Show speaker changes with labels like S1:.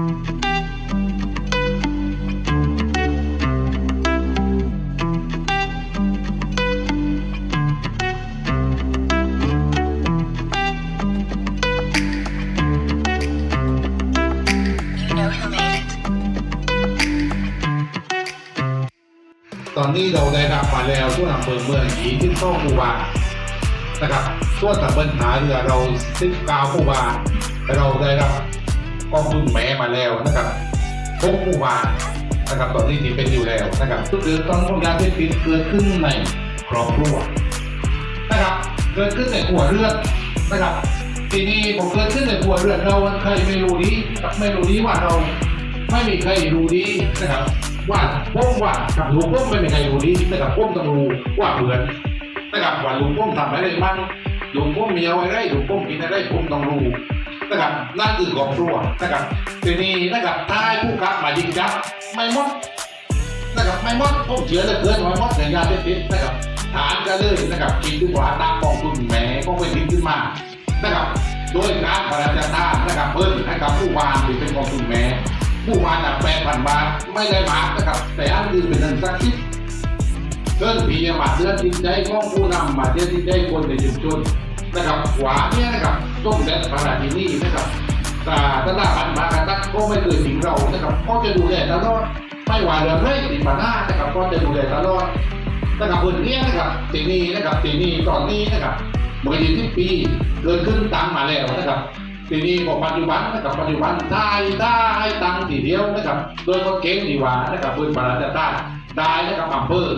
S1: ตอนนี้เราได้รับมาแล้วช่วงอำเภอเมืองอีที่ต้องผู้ว่านะครับส่วนกับปัญหาเรือเราซิบกาวผู้ว่าเราได้รับ กองทุนแม้มาแล้วนะครับพบผู้วานะครับตอนนี้ที่เป็นอยู่แล้วนะครับก็คือตอนพวกยาเสพติดเกิดขึ้นในครอบครัวนะครับเกิดขึ้นในหัวเรือนนะครับทีนี้ผมเกิดขึ้นในหัวเรือนเราใครไม่รู้ดีกับไม่รู้ดีว่าเราไม่มีใครรู้ดีนะครับ ว่าพ้มว่ากับลุงพ้มไม่มีใครรู้ดีนะครับพ้มต้องรู้ว่าเหมือนนะครับว่าลุงพ้มทำอะไรบ้างลุงพ้มมีอะไรลุงพ้มกินอะไรผมต้องรู้ นะครับนั่นคือครอบครัวนะครับทีนี้นะครับถ้าให้ผู้ขับมายิงจับไม่หมดนะครับไม่หมดผมเชื่อเหลือเกินว่หมดในยาเสพติดนะครับฐานกันเลยนะครับคิดดูว่าตามกองทุนแหมก็ไปคิดขึ้นมานะครับโดยการพระราชทานนะครับเพิ่มให้กับผู้วานหรือเป็นกองทุนแหมผู้วานอะแปดพันบาทไม่ได้มานะครับ แต่อันคือเป็นเงินสักชิดเกินปีมาเดือนจิตใจของผู้นำมาเดือนจิตใจคนในชุมชน นะครับหวาเนี่ยนะครับต้มแดดพระราชินีนะครับแต่ตลาดบันมากระตักก็ไม่เคยทิ้งเรานะครับก็จะดูแลตลอดไม่ว่าเรื่องไรติดปัญหานะครับก็จะดูแลตลอดนะครับคนเนี้ยนะครับทีนี้นะครับทีนี้ตอนนี้นะครับเมื่อยี่สิบปีเกินขึ้นตังมาแล้วนะครับทีนี้บอปัจจุบันนะครับปัจจุบันได้ได้ตังทีเดียวนะครับโดยคนเก่งดีกว่านะครับเพื่อนบาราจะได้ได้นะครับอำเภอ